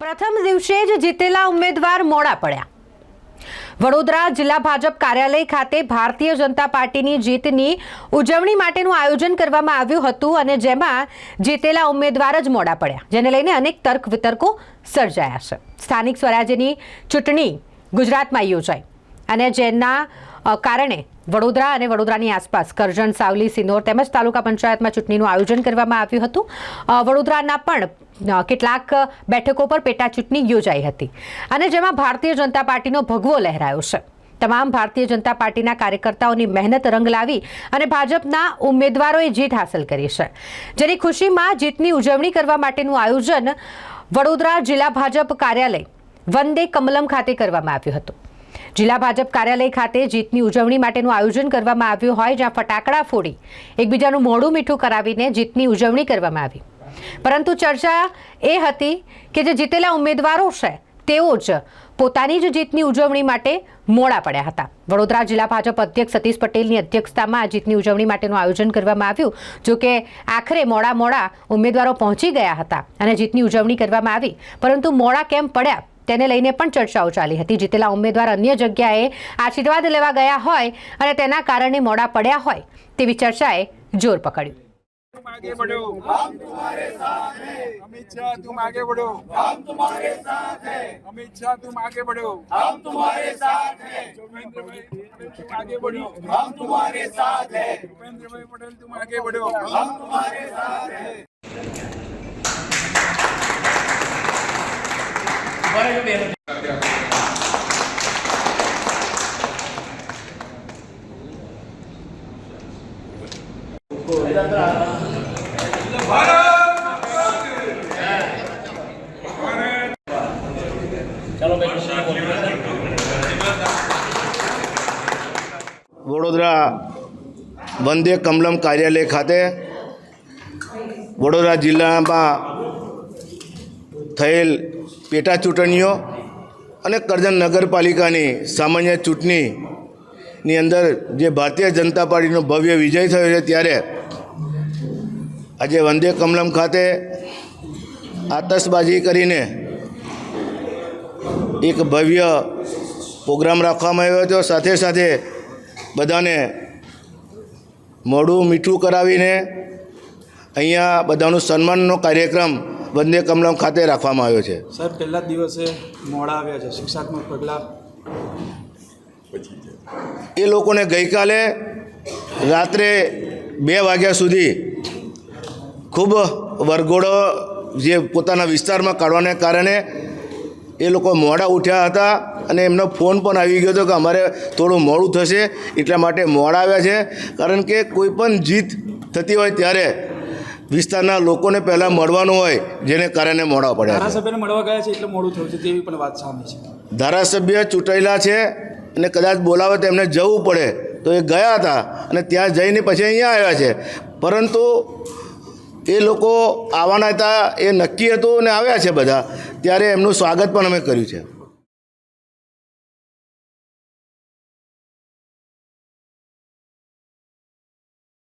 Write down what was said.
પ્રથમ દિવસે જ જીતેલા ઉમેદવાર મોડા પડ્યા. વડોદરા જિલ્લા ભાજપ કાર્યાલય ખાતે ભારતીય જનતા પાર્ટીની જીતની ઉજવણી માટેનું આયોજન કરવામાં આવ્યું હતું અને જેમાં જીતેલા ઉમેદવાર જ મોડા પડ્યા, જેને લઈને અનેક તર્ક વિતર્કો સર્જાયા છે. સ્થાનિક સ્વરાજ્યની ચૂંટણી ગુજરાતમાં યોજાઈ અને જેના કારણે વડોદરા અને વડોદરાની આસપાસ કરજણ, સાવલી સિનોર તેમજ તાલુકા પંચાયતમાં ચૂંટણીનું આયોજન કરવામાં આવ્યું હતું. વડોદરાના પણ કેટલાક બેઠકો પર પેટા ચૂંટણી યોજાઈ હતી. અને જેમાં ભારતીય જનતા પાર્ટીનો ભગવો લહેરાયો છે. તમામ ભારતીય જનતા પાર્ટીના કાર્યકર્તાઓની મહેનત રંગ લાવી અને ભાજપના ઉમેદવારોએ જીત હાંસલ કરી છે. જેની ખુશીમાં જીતની ઉજવણી કરવા માટેનું આયોજન વડોદરા જિલ્લા ભાજપ કાર્યાલય વંદે કમલમ ખાતે કરવામાં આવ્યું હતું. જિલ્લા ભાજપ કાર્યાલય ખાતે જીતની ઉજવણી માટેનું આયોજન કરવામાં આવ્યું હોય જ્યાં ફટાકડા ફોડી એકબીજાનું મોડું મીઠું કરાવીને જીતની ઉજવણી કરવામાં આવી. પરંતુ ચર્ચા એ હતી કે જે જીતેલા ઉમેદવારો છે, તેઓ જ પોતાની જ જીતની ઉજવણી માટે મોડા પડ્યા હતા. વડોદરા જિલ્લા ભાજપ અધ્યક્ષ સતીશ પટેલની અધ્યક્ષતામાં આ જીતની ઉજવણી માટેનું આયોજન કરવામાં આવ્યું, જો કે આખરે મોડા મોડા ઉમેદવારો પહોંચી ગયા હતા અને જીતની ઉજવણી કરવામાં આવી, પરંતુ મોડા કેમ પડ્યા તેને લઈને પણ ચર્ચાઓ ચાલી હતી જીતેલા ઉમેદવાર અન્ય જગ્યાએ આશીર્વાદ લેવા ગયા હોય અને તેના કારણે મોડા પડ્યા હોય તેવી ચર્ચાએ જોર પકડ્યું तुम आगे बढ़ो हम तुम्हारे साथ हैं अमित शाह तुम आगे बढ़ो हम तुम्हारे साथ हैं अमित शाह तुम आगे बढ़ो हम तुम्हारे साथ हैं भूपेंद्र भाई पटेल तुम आगे बढ़ो हम तुम्हारे साथ हैं भूपेंद्र भाई पटेल तुम आगे बढ़ो हम तुम्हारे साथ हैं વડોદરા વંદે કમલમ કાર્યાલય ખાતે વડોદરા જિલ્લામાં થયેલ પેટા ચૂંટણીઓ અને કરજણ નગરપાલિકાની સામાન્ય ચૂંટણીની અંદર જે ભારતીય જનતા પાર્ટીનો ભવ્ય વિજય થયો છે ત્યારે આજે વંદે કમલમ ખાતે આતશબાજી કરીને એક ભવ્ય પ્રોગ્રામ રાખવામાં આવ્યો હતો. સાથે સાથે બધાને મોડું મીઠું કરાવીને અહીંયા બધાનું સન્માનનો કાર્યક્રમ વંદે કમલમ ખાતે રાખવામાં આવ્યો છે. સર પહેલા દિવસે મોડા આવ્યા છે. શિક્ષાત્મક પગલાં? એ લોકોને ગઈકાલે રાત્રે બે વાગ્યા સુધી ખૂબ વરઘોડો જે પોતાના વિસ્તારમાં કાઢવાને કારણે એ લોકો મોડા ઉઠ્યા હતા અને એમનો ફોન પણ આવી ગયો હતો કે અમારે થોડું મોડું થશે એટલા માટે મોડા આવ્યા છે. કારણ કે કોઈ પણ જીત થતી હોય ત્યારે વિસ્તારના લોકોને પહેલાં મળવાનું હોય જેને કારણે મોડા પડ્યા ધારાસભ્યને મળવા ગયા છે એટલે મોડું થયું છે તેવી પણ વાત સામે છે. ધારાસભ્ય ચૂંટાયેલા છે અને કદાચ બોલાવે તો એમને જવું પડે. તો એ ગયા હતા અને ત્યાં જઈને પછી અહીંયા આવ્યા છે. પરંતુ એ લોકો આવવાના હતા એ નક્કી હતું અને આવ્યા છે બધા. ત્યારે એમનું સ્વાગત પણ અમે કર્યું છે.